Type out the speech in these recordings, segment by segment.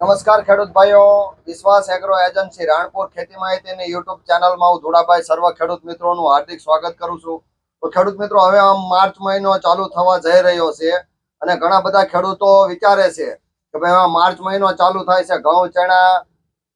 નમસ્કાર ખેડૂત ભાઈઓ, વિશ્વાસ એગ્રો એજન્સી રાણપુર ખેતી માહિતીની યુટ્યુબ ચેનલમાં હું ધોળાભાઈ સર્વ ખેડૂત મિત્રોનું હાર્દિક સ્વાગત કરું છું. તો ખેડૂત મિત્રો, હવે આમ માર્ચ મહિનો ચાલુ થવા જઈ રહ્યો છે અને ઘણા બધા ખેડૂતો વિચારે છે કે ભાઈ હવે માર્ચ મહિનો ચાલુ થાય છે, ઘઉં, ચણા,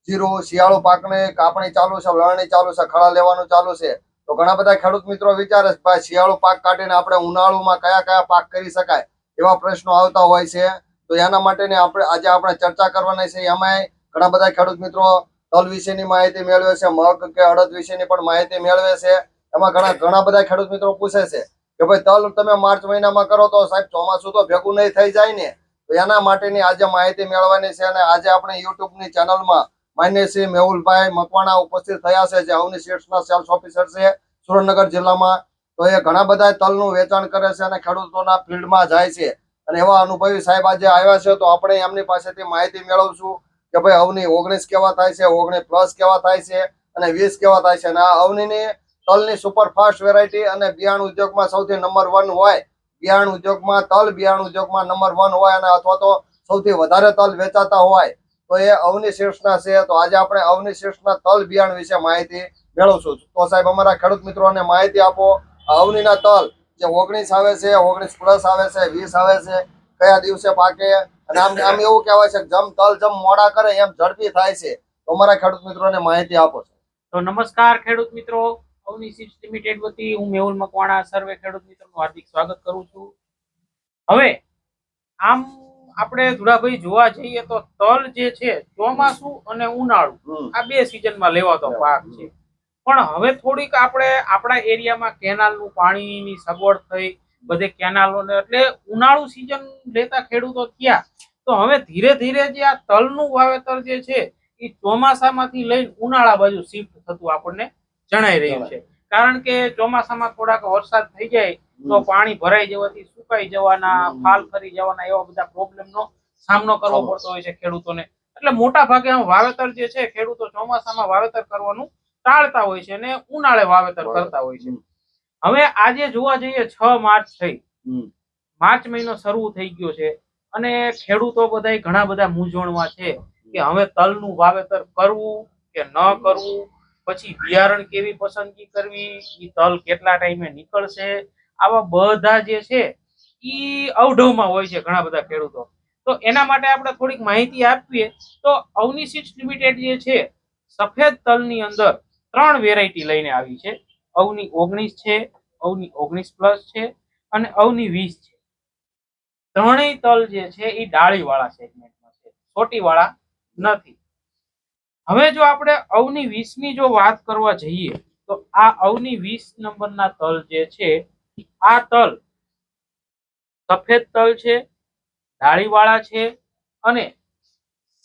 જીરું, શિયાળુ પાકની કાપણી ચાલુ છે, લણણી ચાલુ છે, ખળા લેવાનું ચાલુ છે. તો ઘણા બધા ખેડૂત મિત્રો વિચારે છે, ભાઈ શિયાળુ પાક કાઢીને આપણે ઉનાળુમાં કયા કયા પાક કરી શકાય એવા પ્રશ્નો આવતા હોય છે. તો એના માટે આપણે આજે આપણે ચર્ચા કરવાની છે. એમાં ઘણા બધા ખેડૂત મિત્રો તલ વિશેની માહિતી મેળવે છે, મગ કે અડદ વિશેની પણ માહિતી મેળવે છે. એમાં ઘણા ઘણા બધા ખેડૂત મિત્રો પૂછે છે કે ભાઈ, તલ તમે માર્ચ મહિનામાં કરો તો સાહેબ ચોમાસું તો ભેગું નહીં થઈ જાય ને? તો એના માટેની આજે માહિતી મેળવવાની છે અને આજે આપણે યુટ્યુબની ચેનલમાં માન્ય શ્રી મેહુલભાઈ મકવાણા ઉપસ્થિત થયા છે, જે અવની શેઠના સેલ્સ ઓફિસર છે સુરેન્દ્રનગર જિલ્લામાં. તો એ ઘણા બધા તલનું વેચાણ કરે છે અને ખેડૂતોના ફિલ્ડમાં જાય છે. અને એવા અનુભવી સાહેબ આજે આવ્યા છે, તો આપણે એમની પાસેથી માહિતી મેળવશું કે ભાઈ અવની ઓગણીસ કેવા થાય છે ઓગણીસ પ્લસ કેવા થાય છે અને વીસ કેવા થાય છે. અને આ અવનીની તલની સુપરફાસ્ટ વેરાયટી અને બિયાણ ઉદ્યોગમાં સૌથી નંબર વન હોય બિયાણ ઉદ્યોગમાં તલ બિયાણ ઉદ્યોગમાં નંબર વન હોય અને અથવા તો સૌથી વધારે તલ વેચાતા હોય, તો એ અવની શીર્ષના છે. તો આજે આપણે અવની શીર્ષના તલ બિયાણ વિશે માહિતી મેળવશું. તો સાહેબ, અમારા ખેડૂત મિત્રોને માહિતી આપો, અવનીના તલ જે ઓગણીસ આવે છે ઓગણીસ પ્લસ આવે છે વીસ આવે છે કયા દિવસે પાકે? અને આમ આમ એવું કહેવાય છે જમ તલ જમ મોડા કરે એમ ઝડપી થાય છે. તો અમારા ખેડૂત મિત્રોને માહિતી આપો છો. તો નમસ્કાર ખેડૂત મિત્રો. અવની સીડ્સ લિમિટેડ વતી હું મેહુલ મકવાણા સર્વે ખેડૂત મિત્રોનું હાર્દિક સ્વાગત કરું છું. હવે આમ આપણે ધુડાભાઈ જોવા જઈએ તો તલ જે છે ચોમાસું અને ઉનાળુ આ બે સિઝનમાં લેવાતો પાક છે. પણ હવે થોડીક આપણે આપણા એરિયામાં કેનાલનું પાણીની સગવડ થઈ બધે કેનાલોને એટલે ઉનાળુ સિઝન લેતા ખેડૂતો થયા. તો હવે ધીરે ધીરે જે આ તલનું વાવેતર જે છે એ ચોમાસામાંથી લઈને ઉનાળા બાજુ શિફ્ટ થતું આપણને જણાઈ રહ્યું છે. કારણ કે ચોમાસામાં થોડાક વરસાદ થઈ જાય તો પાણી ભરાઈ જવાથી સુકાઈ જવાના ફાલ ફરી જવાના એવા બધા પ્રોબ્લેમનો સામનો કરવો પડતો હોય છે ખેડૂતોને. એટલે મોટા ભાગે વાવેતર જે છે ખેડૂતો ચોમાસામાં વાવેતર કરવાનું ટાળતા હોય છે અને ઉનાળે વાવેતર કરતા હોય છે. હવે આજે જોવા જઈએ છ માર્ચ થઈ. માર્ચ મહિનો શરૂ થઈ ગયો છે અને ખેડૂતો બધા ઘણા બધા મૂંઝવણમાં છે કે હવે તલનું વાવેતર કરવું કે ન કરવું? પછી બિયારણ કેવી પસંદગી કરવી? ઈ તલ કેટલા ટાઈમે નીકળશે? આવા બધા જે છે ઈ અવઢવમાં હોય છે ઘણા બધા ખેડૂતો. તો એના માટે આપણે થોડીક માહિતી આપીએ. તો અવની સીડ્સ લિમિટેડ જે છે સફેદ તલની અંદર ત્રણ વેરાયટી લઈને આવી છે. અવની ઓગણીસ છે, અવની ઓગણીસ પ્લસ છે અને અવની વીસ છે. ત્રણેય તલ જે છે એ ડાળી વાળા સેગમેન્ટમાં છે. ચોટી વાળા નથી. હવે જો આપણે અવની વીસની જો વાત કરવા જઈએ, તો આ અવની વીસ નંબરના તલ જે છે, આ તલ સફેદ તલ છે ડાળી વાળા છે અને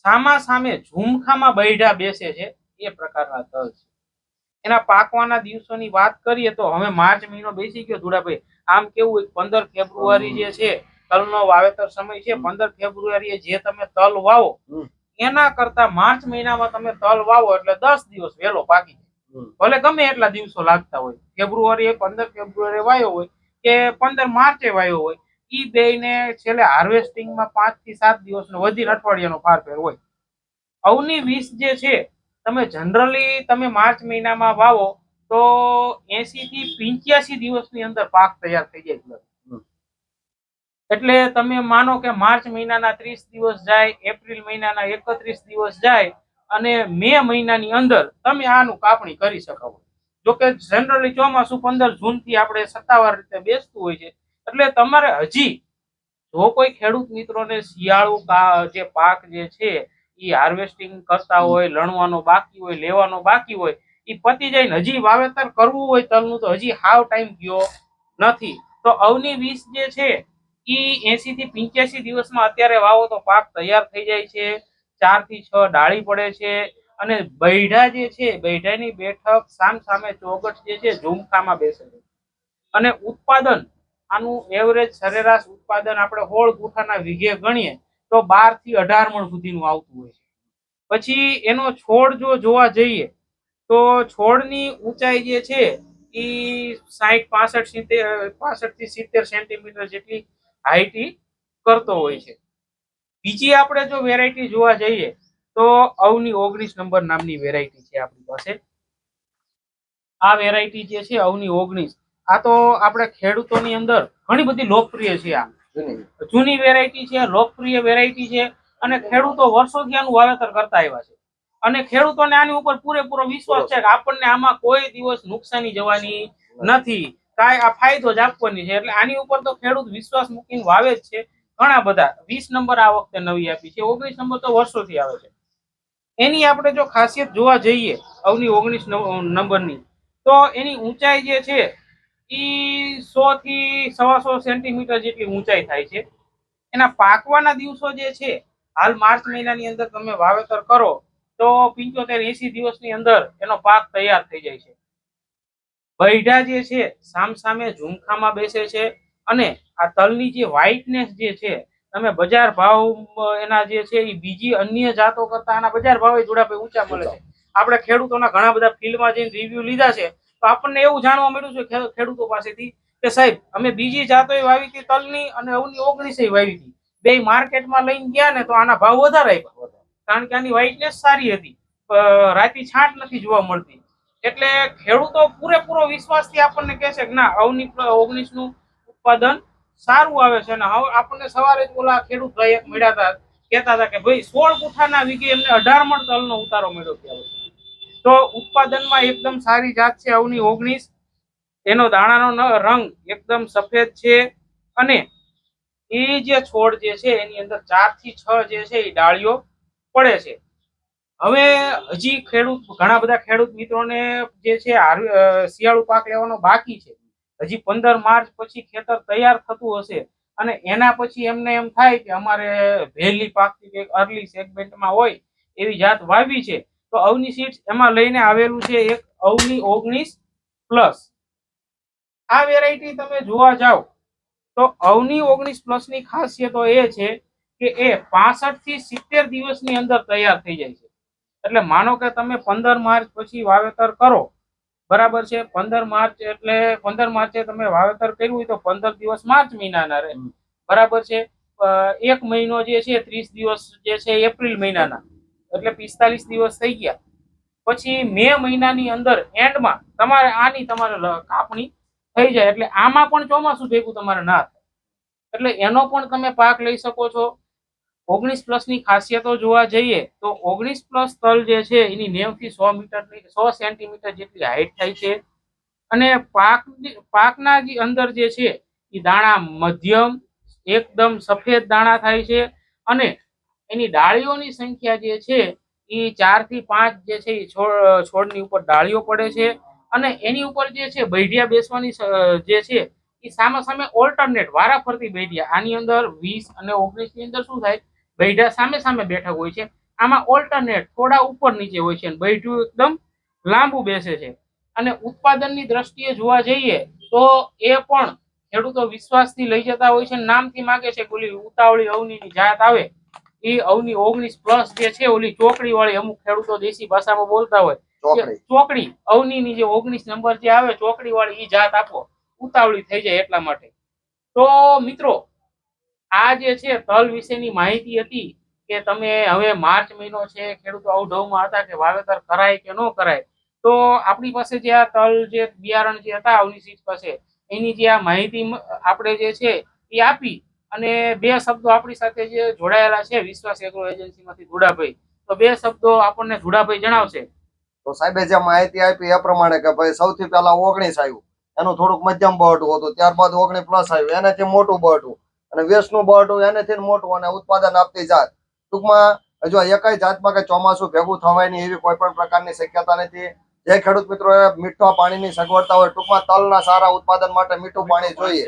સામા સામે ઝુમખામાં બૈઢા બેસે છે, એ પ્રકારના તલ છે. એના પાકવાના દિવસોની વાત કરીએ તો હવે માર્ચ મહિનો બેસી ગયો ધુડાભાઈ આમ કેવું પંદર ફેબ્રુઆરી જે છે તલનો વાવેતર સમય છે પંદર ફેબ્રુઆરીએ જે તમે તલ વાવો એના કરતા માર્ચ મહિનામાં તમે તલ વાવો એટલે દસ દિવસ વહેલો પાકી જાય. ભલે ગમે એટલા દિવસો લાગતા હોય. ફેબ્રુઆરી પંદર ફેબ્રુઆરી વાયો હોય કે પંદર માર્ચે વાયો હોય ઈ ને છેલ્લે હાર્વેસ્ટિંગમાં પાંચથી સાત દિવસનો વધી અઠવાડિયાનો ફારફેર હોય. અવની વીસ જે છે તમે જનરલી તમે માર્ચ મહિનામાં વાવો તો એસી થી પિંચ્યાસી દિવસની અંદર પાક તૈયાર થઈ જાય. એટલે તમે માનો કે માર્ચ મહિનાના ત્રીસ દિવસ જાય એપ્રિલ મહિનાના એકત્રીસ દિવસ જાય અને મે મહિનાની અંદર તમે આનું કાપણી કરી શકો. જોકે જનરલી ચોમાસું પંદર જૂનથી આપણે સત્તાવાર રીતે બેસતું હોય છે. એટલે તમારે હજી જો કોઈ ખેડૂત મિત્રોને શિયાળુ જે પાક જે છે એ હાર્વેસ્ટિંગ કરતા હોય, લણવાનો બાકી હોય, લેવાનો બાકી હોય એ પતી જાય હજી વાવેતર કરવું હોય તલનું તો હજી હાવ ટાઈમ ગયો નથી. તો અવની વીસ જે છે એ એસી થી પિંચ્યાસી દિવસમાં અત્યારે વાવો તો પાક તૈયાર થઈ જાય છે, ચારથી છ ડાળી પડે છે અને બૈઢા જે છે, બૈઢાની બેઠક સામ સામે ચોગઠ જે છે, ઝુમખામાં બેસે છે. અને ઉત્પાદન, આનું એવરેજ સરેરાશ ઉત્પાદન આપણે હોળ ગુઠાના વીઘે ગણીએ તો બારથી અઢાર મણ સુધીનું આવતું હોય છે. પછી એનો છોડ જો જોવા જઈએ, તો છોડની ઊંચાઈ જે છે એ સાહીઠ પાસઠ, સિત્તેર, પાસઠથી સિત્તેર સેન્ટીમીટર જેટલી હાઈટ કરતો હોય છે. બીજી આપણે જો વેરાયટી જોવા જઈએ, તો અવની ઓગણીસ નંબર નામની વેરાયટી છે આપણી પાસે. આ વેરાયટી જે છે, અવની ઓગણીસ. આ તો આપણે ખેડૂતોની અંદર ઘણી બધી લોકપ્રિય છે આ જૂની. વેરાયટી છે, લોકપ્રિય વેરાયટી છે અને ખેડૂતો વર્ષોથી આનું વાવેતર કરતા આવ્યા છે. અને ખેડૂતોને આની ઉપર પૂરેપૂરો વિશ્વાસ છે કે આપણને આમાં કોઈ દિવસ નુકસાની જવાની નથી. કાંઈ આ ફાયદો જ આપવાની છે. એટલે આની ઉપર તો ખેડૂત વિશ્વાસ મૂકીને વાવે જ છે ઘણા બધા. વીસ નંબર આ વખતે નવી આપી છે. ઓગણીસ નંબર તો વર્ષોથી આવે છે. એની આપણે જો ખાસિયત જોવા જઈએ, અવની ઓગણીસ નંબરની, તો એની ઊંચાઈ જે છે ઈ સો થી સવા સો સેન્ટીમીટર જેટલી ઊંચાઈ થાય છે. એના પાકવાના દિવસો જે છે હાલ માર્ચ મહિનાની અંદર તમે વાવેતર કરો તો પિંચોતેર એસી દિવસની અંદર એનો પાક તૈયાર થઈ જાય છે. બૈઢા જે છે સામ સામે ઝુમખામાં બેસે છે અને આ તલની જે વ્હાઇટનેસ જે છે તમે બજાર ભાવ એના જે છે એ બીજી અન્ય જાતો કરતા આના બજાર ભાવે જોડા ઊંચા મળે છે. આપણે ખેડૂતોના ઘણા બધા ફિલ્ડમાં જઈને રિવ્યુ લીધા છે તો આપણને એવું જાણવા મળ્યું છે ખેડૂતો પાસેથી કે સાહેબ, અમે બીજી જાતોય વાવી હતી તલની અને અવની ઓગણીસે વાવી હતી બે માર્કેટમાં લઈને ગયા ને તો આના ભાવ વધારે આવ્યા કારણ કે આની વ્હાઇટનેસ સારી હતી. રાતી છાંટ નથી જોવા મળતી. એટલે ખેડૂતો પૂરેપૂરો વિશ્વાસથી આપણને કહે છે કે ના, અવની ઓગણીસનું ઉત્પાદન સારું આવે છે અને હવે આપણને સવારે જ ઓલા ખેડૂત ભાઈ મળ્યા હતા કહેતા હતા કે ભાઈ સોળ કુઠાના વીઘે એમને અઢાર મણ તલનો ઉતારો મળ્યો ત્યાં. તો ઉત્પાદનમાં એકદમ સારી જાત છે અવની ઓગણીસ. એનો દાણાનો રંગ એકદમ સફેદ છે અને એ જે છોડ જે છે એની અંદર ચારથી છ જે છે એ ડાળીઓ પડે છે. હવે હજી ખેડૂત, ઘણા બધા ખેડૂત મિત્રોને જે છે શિયાળુ પાક લેવાનો બાકી છે. હજી પંદર માર્ચ પછી ખેતર તૈયાર થતું હશે અને એના પછી એમને એમ થાય કે અમારે વહેલી પાકથી કે અર્લી સેગમેન્ટમાં હોય એવી જાત વાવી છે. તો અવની સીડ્સ એમાં લઈને આવેલું છે એક અવની ઓગણીસ પ્લસ આ વેરાયટી તમે જોવા જાઓ તો અવની ઓગણીસ પ્લસની ખાસિયતો એ છે કે એ પાસઠથી સિત્તેર દિવસની અંદર તૈયાર થઈ જાય છે. એટલે માનો કે તમે પંદર માર્ચ પછી વાવેતર કરો બરાબર છે? પંદર માર્ચ એટલે પંદર માર્ચે તમે વાવેતર કર્યું હોય તો પંદર દિવસ માર્ચ મહિનાના રહે. બરાબર છે? એક મહિનો જે છે ત્રીસ દિવસ જે છે એપ્રિલ મહિનાના. એટલે પિસ્તાલીસ દિવસ થઈ ગયા. પછી મે મહિનાની અંદર એન્ડમાં તમારે આની તમારે કાપણી થઈ જાય. એટલે આમાં પણ ચોમાસું ભેગું તમારે ના થાય. એટલે એનો પણ તમે પાક લઈ શકો છો. ઓગણીસ પ્લસની ખાસિયતો જોવા જઈએ તો ઓગણીસ પ્લસ તલ જે છે, એની નેવથી સો મીટરની સો સેન્ટીમીટર જેટલી હાઈટ થાય છે. અને પાક, પાકના જે અંદર જે છે, એ દાણા મધ્યમ, એકદમ સફેદ દાણા થાય છે. અને એની ડાળીઓની સંખ્યા જે છે, એ ચારથી પાંચ જે છે, એ છોડ, છોડની ઉપર ડાળીઓ પડે છે. અને એની ઉપર જે છે, બૈઢિયા બેસવાની જે છે, એ સામે સામે ઓલ્ટરનેટ વારા ફરતી બૈઢિયા. આની અંદર વીસ અને ઓગણીસની અંદર શું થાય? બૈઢા સામે સામે બેઠક હોય છે. આમાં ઓલ્ટરનેટ થોડા ઉપર નીચે હોય છે અને બૈઠું એકદમ લાંબુ બેસે છે. અને ઉત્પાદનની દ્રષ્ટિએ જોવા જઈએ તો એ પણ ખેડૂતો વિશ્વાસથી લઈ જતા હોય છે નામથી માગે છે કે ઉતાવળી અવનીની જાત આવે. એ અવની ઓગણીસ પ્લસ જે છે ઓલી ચોકડી વાળી અમુક ખેડૂતો દેશી ભાષામાં બોલતા હોય. ચોકડી. અવની ની જે ઓગણીસ નંબર જે આવે ચોકડી વાળી એ જાત આપો. ઉતાવળી થઈ જાય એટલા માટે. તો મિત્રો આ જે છે તલ વિશેની માહિતી હતી કે તમે હવે માર્ચ મહિનો છે ખેડૂતો અવઢવમાં હતા કે વાવેતર કરાય કે ન કરાય. તો આપણી પાસે જે આ તલ જે બિયારણ જે હતા અવની સીટ પાસે એની જે આ માહિતી આપણે જે છે એ આપી અને બે શબ્દો આપણી સાથે જે જોડાયેલા છે વિશ્વાસ એગ્રો એજન્સીમાંથી ધુડાભાઈ. તો બે શબ્દો આપણને ધુડાભાઈ જણાવશે. તો સાહેબે જે માહિતી આપી એ પ્રમાણે કે ભાઈ સૌથી પહેલા ઓગણીસ આવ્યું. એનું થોડુંક મધ્યમ બહટું હતું ત્યારબાદ ઓગણી પ્લસ આવ્યું. એનાથી મોટું બહટું અને વેસનું બહટું એનાથી મોટું અને ઉત્પાદન આપતી જાત. ટૂંકમાં હજુ એકય જાતમાં કે ચોમાસું ભેગું થવાય નહીં એવી કોઈ પણ પ્રકારની શક્યતા નથી. જે ખેડૂત મિત્રોએ મીઠા પાણીની સગવડતા હોય ટૂંકમાં તલના સારા ઉત્પાદન માટે મીઠું પાણી જોઈએ.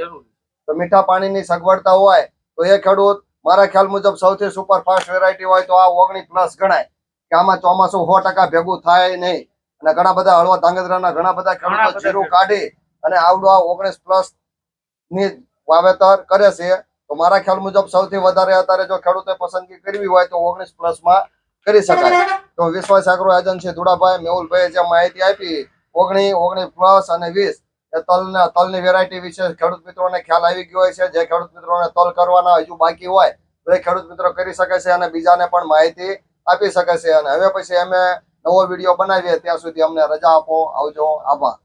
તો મીઠા પાણીની સગવડતા હોય તો એ ખેડૂત મારા ખ્યાલ મુજબ સૌથી સુપરફાસ્ટ વેરાયટી હોય તો આ ઓગણી પ્લસ ગણાય. કે આમાં ચોમાસું સો ટકા ભેગું થાય નહીં. અને ઘણા બધા હળવા ધાંગધ્રાના ઘણા બધા ખેડૂતો જીરું કાઢી અને આવડું આ ઓગણીસ પ્લસની વાવેતર કરે છે. તો મારા ખ્યાલ મુજબ સૌથી વધારે અત્યારે જો ખેડૂતે પસંદગી કરવી હોય તો ઓગણીસ પ્લસમાં કરી શકાય. તો વિશ્વાસ એગ્રો એજન્સી ધુડાભાઈ મેહુલભાઈ જે માહિતી આપી ઓગણી ઓગણીસ પ્લસ અને વીસ એ તલના તલની વેરાયટી વિશે ખેડૂત મિત્રોને ખ્યાલ આવી ગયો હોય છે. જે ખેડૂત મિત્રોને તલ કરવાના હજુ બાકી હોય, તો એ ખેડૂત મિત્રો કરી શકે છે અને બીજાને પણ માહિતી આપી શકે છે. અને હવે પછી અમે નવો વીડિયો બનાવીએ. ત્યાં સુધી અમને રજા આપો. આવજો. આભાર.